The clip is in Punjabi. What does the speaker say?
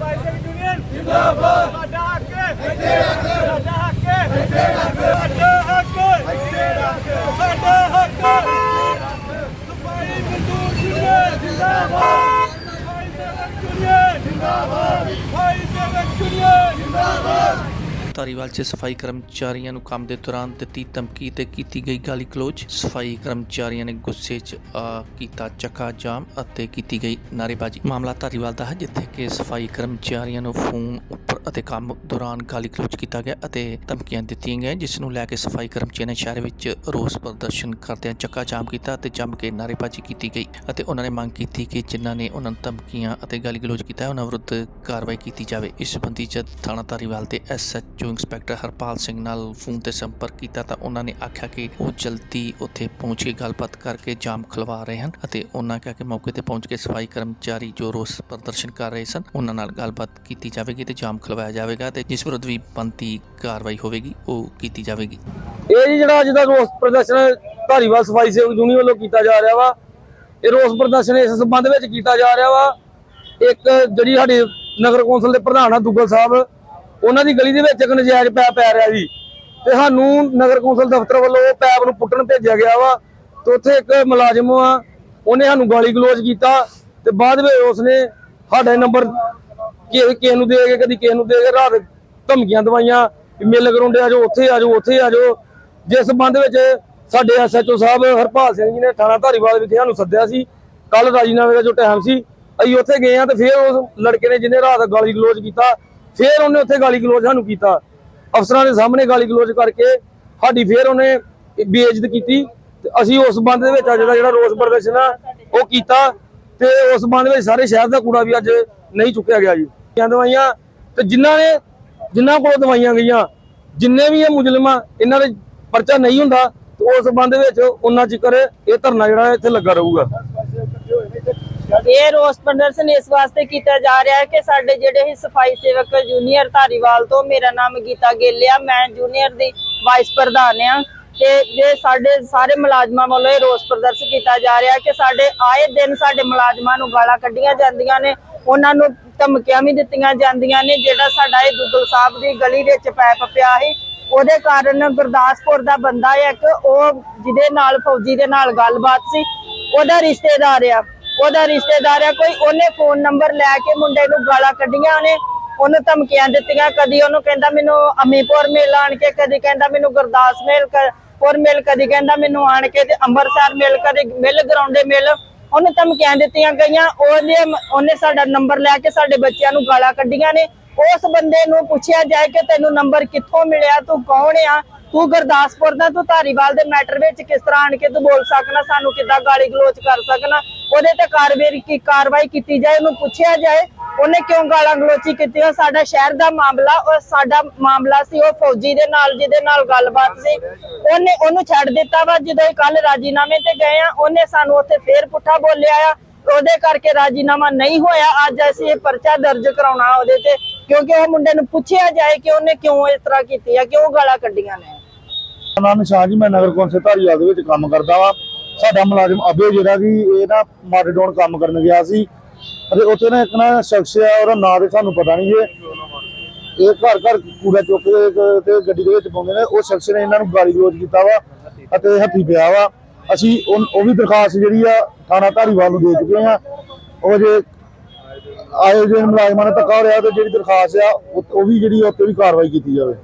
Bye, Junior. Good luck, bud. Good luck, good. Dhariwal 'ਚ ਸਫ਼ਾਈ ਕਰਮਚਾਰੀਆਂ ਨੂੰ ਕੰਮ ਦੇ ਦੌਰਾਨ ਦਿੱਤੀ ਧਮਕੀ ਤੇ ਕੀਤੀ ਗਈ ਗਾਲੀ ਗਲੋਚ। ਸਫ਼ਾਈ ਕਰਮਚਾਰੀਆਂ ਨੇ ਗੁੱਸੇ 'ਚ ਆ ਕੀਤਾ ਚੱਕਾ ਜਾਮ ਅਤੇ ਕੀਤੀ ਗਈ ਨਾਅਰੇਬਾਜ਼ੀ। ਮਾਮਲਾ ਧਾਰੀਵਾਲ ਦਾ ਹੈ, ਜਿੱਥੇ ਕਿ ਸਫ਼ਾਈ ਕਰਮਚਾਰੀਆਂ ਨੂੰ ਫੋਨ ਉੱਪਰ ਅਤੇ ਕੰਮ ਦੌਰਾਨ ਗਾਲੀ ਕਲੋਜ਼ ਕੀਤਾ ਗਿਆ ਅਤੇ ਧਮਕੀਆਂ ਦਿੱਤੀਆਂ ਗਈਆਂ, ਜਿਸ ਨੂੰ ਲੈ ਕੇ ਸਫ਼ਾਈ ਕਰਮਚਾਰੀਆਂ ਨੇ ਸ਼ਹਿਰ ਵਿੱਚ ਰੋਸ ਪ੍ਰਦਰਸ਼ਨ ਕਰਦਿਆਂ ਚੱਕਾ ਜਾਮ ਕੀਤਾ ਅਤੇ ਜੰਮ ਕੇ ਨਾਅਰੇਬਾਜ਼ੀ ਕੀਤੀ ਗਈ ਅਤੇ ਉਹਨਾਂ ਨੇ ਮੰਗ ਕੀਤੀ ਕਿ ਜਿਨ੍ਹਾਂ ਨੇ ਉਹਨਾਂ ਨੂੰ ਧਮਕੀਆਂ ਅਤੇ ਗਾਲੀ ਗਲੋਚ ਕੀਤਾ ਹੈ, ਉਹਨਾਂ ਵਿਰੁੱਧ ਕਾਰਵਾਈ ਕੀਤੀ ਜਾਵੇ। ਇਸ ਸੰਬੰਧੀ ਜਦ ਥਾਣਾ ਧਾਰੀਵਾਲ ਦੇ ਜੋ ਇੰਸਪੈਕਟਰ ਹਰਪਾਲ ਸਿੰਘ ਨਾਲ ਫੋਨ ਤੇ ਸੰਪਰਕ ਕੀਤਾ ਤਾਂ ਉਹਨਾਂ ਨੇ ਆਖਿਆ ਕਿ ਉਹ ਜਲਦੀ ਉੱਥੇ ਪਹੁੰਚ ਕੇ ਗੱਲਬਾਤ ਕਰਕੇ ਜਾਮ ਖਲਵਾ ਰਹੇ ਹਨ ਅਤੇ ਉਹਨਾਂ ਕਿਹਾ ਕਿ ਮੌਕੇ ਤੇ ਪਹੁੰਚ ਕੇ ਸਫ਼ਾਈ ਕਰਮਚਾਰੀ ਜੋ ਰੋਸ ਪ੍ਰਦਰਸ਼ਨ ਕਰ ਰਹੇ ਸਨ, ਉਹਨਾਂ ਨਾਲ ਗੱਲਬਾਤ ਕੀਤੀ ਜਾਵੇਗੀ ਤੇ ਜਾਮ ਖਲਵਾਇਆ ਜਾਵੇਗਾ ਤੇ ਜਿਸ ਵਿਰੁੱਧ ਵੀ ਬੰਦੀ ਕਾਰਵਾਈ ਹੋਵੇਗੀ, ਉਹ ਕੀਤੀ ਜਾਵੇਗੀ। ਇਹ ਜੀ ਜਿਹੜਾ ਅੱਜ ਦਾ ਰੋਸ ਪ੍ਰਦਰਸ਼ਨ ਧਾਰੀਵਾਲ ਸਫ਼ਾਈ ਸੇਵਕ ਯੂਨੀਅਨ ਵੱਲੋਂ ਕੀਤਾ ਜਾ ਰਿਹਾ ਵਾ। ਇਹ ਰੋਸ ਪ੍ਰਦਰਸ਼ਨ ਇਸ ਸੰਬੰਧ ਵਿੱਚ ਕੀਤਾ ਜਾ ਰਿਹਾ ਵਾ। ਇੱਕ ਜਿਹੜੀ ਸਾਡੀ ਨਗਰ ਕੌਂਸਲ ਦੇ ਪ੍ਰਧਾਨ ਆ, ਦੁੱਗਲ ਸਾਹਿਬ ਉਹਨਾਂ ਦੀ ਗਲੀ ਦੇ ਵਿੱਚ ਇੱਕ ਨਜਾਇਜ਼ ਪੈਪ ਪੈ ਰਿਹਾ ਜੀ। ਤੇ ਸਾਨੂੰ ਨਗਰ ਕੌਂਸਲ ਦਫ਼ਤਰ ਵੱਲੋਂ ਉਹ ਪੈਪ ਨੂੰ ਪੁੱਟਣ ਭੇਜਿਆ ਗਿਆ ਵਾ। ਤੇ ਉੱਥੇ ਇੱਕ ਮੁਲਾਜ਼ਮ ਆ, ਉਹਨੇ ਸਾਨੂੰ ਗਾਲੀ ਗਲੋਚ ਕੀਤਾ ਤੇ ਬਾਅਦ ਵਿੱਚ ਉਸਨੇ ਸਾਡਾ ਨੰਬਰ ਕਿਸੇ ਨੂੰ ਦੇ ਕੇ, ਕਦੀ ਕਿਸੇ ਨੂੰ ਦੇ ਕੇ ਰਾਤ ਧਮਕੀਆਂ ਦਵਾਈਆਂ ਮਿਲ ਗਰਾਉਂਡੇ ਆ ਜਾਓ, ਉੱਥੇ ਆ ਜਾਓ, ਉੱਥੇ ਆ ਜਾਓ। ਜਿਸ ਸੰਬੰਧ ਵਿੱਚ ਸਾਡੇ ਐਸਐਚਓ ਸਾਹਿਬ ਹਰਪਾਲ ਸਿੰਘ ਜੀ ਨੇ ਥਾਣਾ ਧਾਰੀਵਾਲ ਵਿਖੇ ਸਾਨੂੰ ਸੱਦਿਆ ਸੀ। ਕੱਲ ਰਾਜੀਨਾਮੇ ਦਾ ਜੋ ਟਾਈਮ ਸੀ, ਅਸੀਂ ਉੱਥੇ ਗਏ ਆ ਤੇ ਫਿਰ ਉਸ ਲੜਕੇ ਨੇ ਜਿਹਨੇ ਰਾਤ ਗਾਲੀ ਗਲੋਚ ਕੀਤਾ ਫੇਰ ਉਹਨੇ ਉੱਥੇ ਗਾਲੀ ਗਲੋਚ ਸਾਨੂੰ ਕੀਤਾ। ਅਫਸਰਾਂ ਦੇ ਸਾਹਮਣੇ ਗਾਲੀ ਗਲੋਚ ਕਰਕੇ ਸਾਡੀ ਫੇਰ ਉਹਨੇ ਬੇਇੱਜ਼ਤ ਕੀਤੀ। ਤੇ ਅਸੀਂ ਉਸ ਬੰਦ ਦੇ ਵਿੱਚ ਅੱਜ ਦਾ ਜਿਹੜਾ ਰੋਸ ਪ੍ਰਦਰਸ਼ਨ ਆ, ਉਹ ਕੀਤਾ। ਤੇ ਉਸ ਬੰਦ ਵਿੱਚ ਸਾਰੇ ਸ਼ਹਿਰ ਦਾ ਕੂੜਾ ਵੀ ਅੱਜ ਨਹੀਂ ਚੁੱਕਿਆ ਗਿਆ ਜੀ। ਦਵਾਈਆਂ? ਤੇ ਜਿਨ੍ਹਾਂ ਨੇ ਜਿਨ੍ਹਾਂ ਕੋਲ ਦਵਾਈਆਂ ਗਈਆਂ, ਜਿੰਨੇ ਵੀ ਇਹ ਮੁਜਰਮ ਆ, ਇਹਨਾਂ ਦੇ ਪਰਚਾ ਨਹੀਂ ਹੁੰਦਾ। ਤੇ ਉਸ ਬੰਦ ਵਿੱਚ ਉਹਨਾਂ ਚਿਕਰ ਇਹ ਧਰਨਾ ਜਿਹੜਾ ਇੱਥੇ ਲੱਗਾ ਰਹੂਗਾ। ਇਹ ਰੋਸ ਪ੍ਰਦਰਸ਼ਨ ਇਸ ਵਾਸਤੇ ਕੀਤਾ ਜਾ ਰਿਹਾ ਹੈ ਕਿ ਸਾਡੇ ਜਿਹੜੇ ਹੀ ਸਫ਼ਾਈ ਸੇਵਕ ਜੂਨੀਅਰ ਧਾਰੀਵਾਲ ਤੋਂ ਮੇਰਾ ਨਾਮ ਗੀਤਾ ਗਿੱਲ ਮੈਂ ਜੂਨੀਅਰ ਦੀ ਵਾਈਸ ਪ੍ਰਧਾਨ ਆ ਤੇ ਜੇ ਸਾਡੇ ਸਾਰੇ ਮੁਲਾਜ਼ਮਾਂ ਵੱਲੋਂ ਇਹ ਰੋਸ ਪ੍ਰਦਰਸ਼ਨ ਕੀਤਾ ਜਾ ਰਿਹਾ ਕਿ ਸਾਡੇ ਆਏ ਦਿਨ ਸਾਡੇ ਮੁਲਾਜ਼ਮਾਂ ਨੂੰ ਗਾਲਾਂ ਕੱਢੀਆਂ ਜਾਂਦੀਆਂ ਨੇ, ਉਹਨਾਂ ਨੂੰ ਧਮਕੀਆਂ ਵੀ ਦਿੱਤੀਆਂ ਜਾਂਦੀਆਂ ਨੇ, ਜਿਹੜਾ ਸਾਡਾ ਇਹ ਦੁੱਗਲ ਸਾਹਿਬ ਦੀ ਗਲੀ ਵਿੱਚ ਪੈਪ ਪਿਆ ਸੀ, ਉਹਦੇ ਕਾਰਨ ਗੁਰਦਾਸਪੁਰ ਦਾ ਬੰਦਾ ਇੱਕ, ਉਹ ਜਿਹਦੇ ਨਾਲ, ਫੌਜੀ ਦੇ ਨਾਲ ਗੱਲਬਾਤ ਸੀ, ਉਹਦਾ ਰਿਸ਼ਤੇਦਾਰ ਆ। ਉਹਦਾ ਰਿਸ਼ਤੇਦਾਰ ਆ, ਕੋਈ ਉਹਨੇ ਫੋਨ ਨੰਬਰ ਲੈ ਕੇ ਮੁੰਡੇ ਨੂੰ ਗਾਲਾਂ ਕੱਢੀਆਂ ਨੇ ਉਹਨੂੰ ਧਮਕੀਆਂ ਦਿੱਤੀਆਂ, ਕਦੀ ਉਹਨੂੰ ਕਹਿੰਦਾ ਮੈਨੂੰ ਅਮੀਪੁਰ ਮਿਲ ਆਣ ਕੇ, ਕਦੀ ਕਹਿੰਦਾ ਮੈਨੂੰ ਗੁਰਦਾਸ ਮਿਲ ਪੁਰ ਮਿਲ, ਕਦੀ ਕਹਿੰਦਾ ਮੈਨੂੰ ਆਣ ਕੇ ਤੇ ਅੰਮ੍ਰਿਤਸਰ ਮਿਲ, ਕਦੀ ਮਿਲ ਗਰਾਉਂਡੇ ਮਿਲ, ਉਹਨੂੰ ਧਮਕੀਆਂ ਦਿੱਤੀਆਂ ਗਈਆਂ, ਉਹਨੇ ਉਹਨੇ ਸਾਡਾ ਨੰਬਰ ਲੈ ਕੇ ਸਾਡੇ ਬੱਚਿਆਂ ਨੂੰ ਗਾਲਾਂ ਕੱਢੀਆਂ ਨੇ, ਉਸ ਬੰਦੇ ਨੂੰ ਪੁੱਛਿਆ ਜਾਏ ਕਿ ਤੈਨੂੰ ਨੰਬਰ ਕਿੱਥੋਂ ਮਿਲਿਆ, ਤੂੰ ਕੌਣ ਆ? ਤੂੰ ਗੁਰਦਾਸਪੁਰ ਦਾ, ਤੂੰ ਧਾਰੀਵਾਲ ਦੇ ਮੈਟਰ ਵਿੱਚ ਕਿਸ ਤਰ੍ਹਾਂ ਆਣ ਕੇ ਤੂੰ ਬੋਲ ਸਕਣਾ ਸਾਨੂੰ ਕਿੱਦਾਂ ਗਾਲੀ ਗਲੋਚ ਕਰ ਸਕਣਾ ਉਹਦੇ ਤੇ ਕਾਰਵਾਈ ਕੀ, ਕਾਰਵਾਈ ਕੀਤੀ ਜਾਏ, ਉਹਨੂੰ ਪੁੱਛਿਆ ਜਾਏ, ਉਹਨੇ ਕਿਉਂ ਗਾਲਾਂ ਗਲੋਚੀ ਕੀਤੀ ਉਹ ਸਾਡਾ ਸ਼ਹਿਰ ਦਾ ਮਾਮਲਾ, ਉਹ ਸਾਡਾ ਮਾਮਲਾ ਸੀ, ਉਹ ਫੌਜੀ ਦੇ ਨਾਲ, ਜਿਹਦੇ ਨਾਲ ਗੱਲਬਾਤ ਸੀ। ਉਹਨੇ ਉਹਨੂੰ ਛੱਡ ਦਿੱਤਾ ਵਾ, ਜਦੋਂ ਕੱਲ ਰਾਜੀਨਾਮੇ ਤੇ ਗਏ ਆ, ਉਹਨੇ ਸਾਨੂੰ ਉੱਥੇ ਫੇਰ ਪੁੱਠਾ ਬੋਲਿਆ ਆ। ਉਹਦੇ ਕਰਕੇ ਰਾਜੀਨਾਮਾ ਨਹੀਂ ਹੋਇਆ, ਅੱਜ ਅਸੀਂ ਇਹ ਪਰਚਾ ਦਰਜ ਕਰਾਉਣਾ ਉਹਦੇ ਤੇ, ਕਿਉਂਕਿ ਉਹ ਮੁੰਡੇ ਨੂੰ ਪੁੱਛਿਆ ਜਾਏ ਕਿ ਉਹਨੇ ਕਿਉਂ ਇਸ ਤਰ੍ਹਾਂ ਕੀਤੀ ਆ, ਕਿਉਂ ਗਾਲਾਂ ਕੱਢੀਆਂ ਨੇ। ਨਾਮ ਨਿਸ਼ਾਨ ਜੀ, ਮੈਂ ਨਗਰ ਕੌਂਸਲ ਧਾਰੀਵਾਲ ਦੇ ਵਿੱਚ ਕੰਮ ਕਰਦਾ ਵਾਂ। ਸਾਡਾ ਮੁਲਾਜ਼ਮ ਅਬੇ ਜਿਹੜਾ ਕਿ ਇਹ ਨਾ ਮਾਡੇਡੋਨ ਕੰਮ ਕਰਨ ਗਿਆ ਸੀ। ਅਤੇ ਉੱਥੇ ਨਾ ਇੱਕ ਨਾ ਸ਼ਖਸ ਆ, ਉਹਦਾ ਨਾਂ ਤੇ ਸਾਨੂੰ ਪਤਾ ਨਹੀਂ ਜੇ। ਇਹ ਘਰ ਘਰ ਕੂੜਾ ਚੁੱਕ ਕੇ ਤੇ- ਗੱਡੀ ਦੇ ਵਿੱਚ ਪਾਉਂਦੇ ਨੇ। ਉਹ ਸ਼ਖਸ ਨੇ ਇਹਨਾਂ ਨੂੰ ਗਾਲੀ ਗਲੋਚ ਕੀਤਾ ਵਾ ਅਤੇ ਹੱਥੀ ਪਿਆ ਵਾ। ਅਸੀਂ ਉਹ ਵੀ ਦਰਖਾਸਤ ਜਿਹੜੀ ਆ ਥਾਣਾ ਧਾਰੀਵਾਲ ਨੂੰ ਦੇ ਚੁੱਕੇ ਆ ਉਹ ਜੇ ਆਏ ਜੇ ਮੁਲਾਜ਼ਮਾਂ ਨੇ ਧੱਕਾ ਹੋ ਰਿਹਾ ਤੇ ਜਿਹੜੀ ਦਰਖਾਸਤ ਆ ਉਹ ਵੀ ਜਿਹੜੀ ਆ, ਉੱਤੇ ਵੀ ਕਾਰਵਾਈ ਕੀਤੀ ਜਾਵੇ।